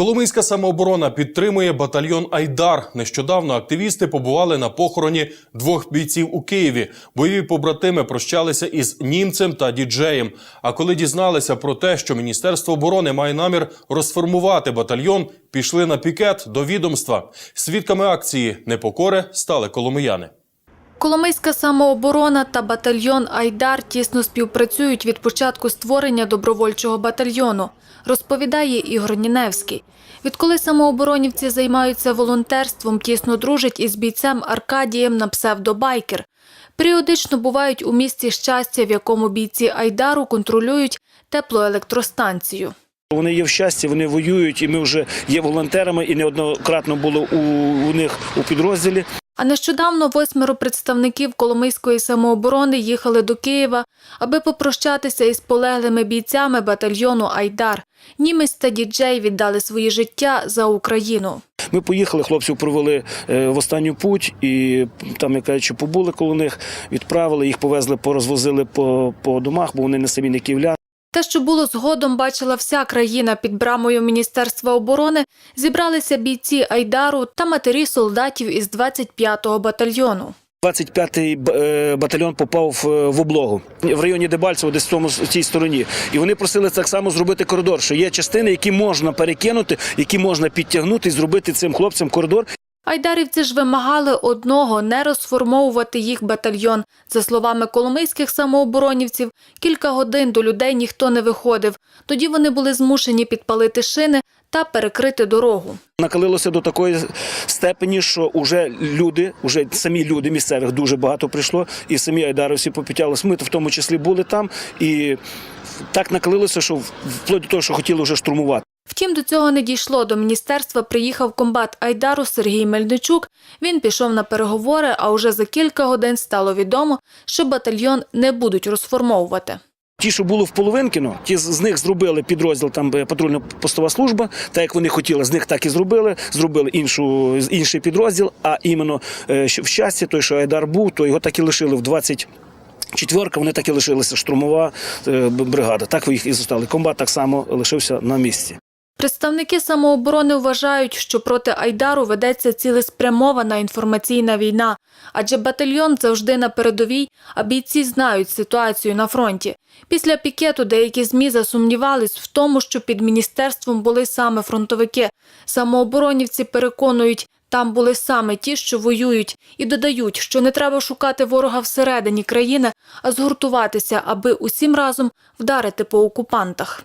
Коломийська самооборона підтримує батальйон Айдар. Нещодавно активісти побували на похороні двох бійців у Києві. Бойові побратими прощалися із німцем та діджеєм. А коли дізналися про те, що Міністерство оборони має намір розформувати батальйон, пішли на пікет до відомства. Свідками акції непокори стали коломияни. Коломийська самооборона та батальйон Айдар тісно співпрацюють від початку створення добровольчого батальйону, розповідає Ігор Ніневський. Відколи самооборонівці займаються волонтерством, тісно дружать із бійцем Аркадієм на псевдобайкер. Періодично бувають у місті щастя, в якому бійці Айдару контролюють теплоелектростанцію. Вони є в щасті, вони воюють, і ми вже є волонтерами, і неоднократно було у, у них у підрозділі. А нещодавно восьмеро представників Коломийської самооборони їхали до Києва, аби попрощатися із полеглими бійцями батальйону Айдар. Німець та діджей віддали свої життя за Україну. Ми поїхали, хлопців провели е, в останню путь, і там, як кажучи, побули коло них, відправили, їх повезли, порозвозили по, по домах, бо вони не самі не київляни. Те, що було згодом, бачила вся країна під брамою Міністерства оборони, зібралися бійці Айдару та матері солдатів із 25-го батальйону. 25-й е, батальйон попав в, в облогу в районі Дебальцево, десь в тому в цій стороні. І вони просили так само зробити коридор. Що є частини, які можна перекинути, які можна підтягнути і зробити цим хлопцям коридор. Айдарівці ж вимагали одного – не розформовувати їх батальйон. За словами коломийських самооборонівців, кілька годин до людей ніхто не виходив. Тоді вони були змушені підпалити шини та перекрити дорогу. Накалилося до такої степені, що вже люди, вже самі люди місцевих дуже багато прийшло, і самі айдаровці попітялися. Ми в тому числі були там, і так накалилося, що вплоть до того, що хотіли вже штурмувати. Втім, до цього не дійшло. До міністерства приїхав комбат Айдару Сергій Мельничук. Він пішов на переговори, а уже за кілька годин стало відомо, що батальйон не будуть розформовувати. Ті, що були в Половинкіно, ті з них зробили підрозділ там е, патрульна постова служба, так як вони хотіли, з них так і зробили. Зробили іншу інший підрозділ. А іменно е, в щасті, той, що Айдар був, то його так і лишили в 20 Четверка, вони так і лишилися штурмова е, бригада. Так їх і зостали. Комбат так само лишився на місці. Представники самооборони вважають, що проти Айдару ведеться цілеспрямована інформаційна війна, адже батальйон завжди на передовій, а бійці знають ситуацію на фронті. Після пікету деякі ЗМІ засумнівались в тому, що під міністерством були саме фронтовики. Самооборонівці переконують, там були саме ті, що воюють, і додають, що не треба шукати ворога всередині країни, а згуртуватися, аби усім разом вдарити по окупантах.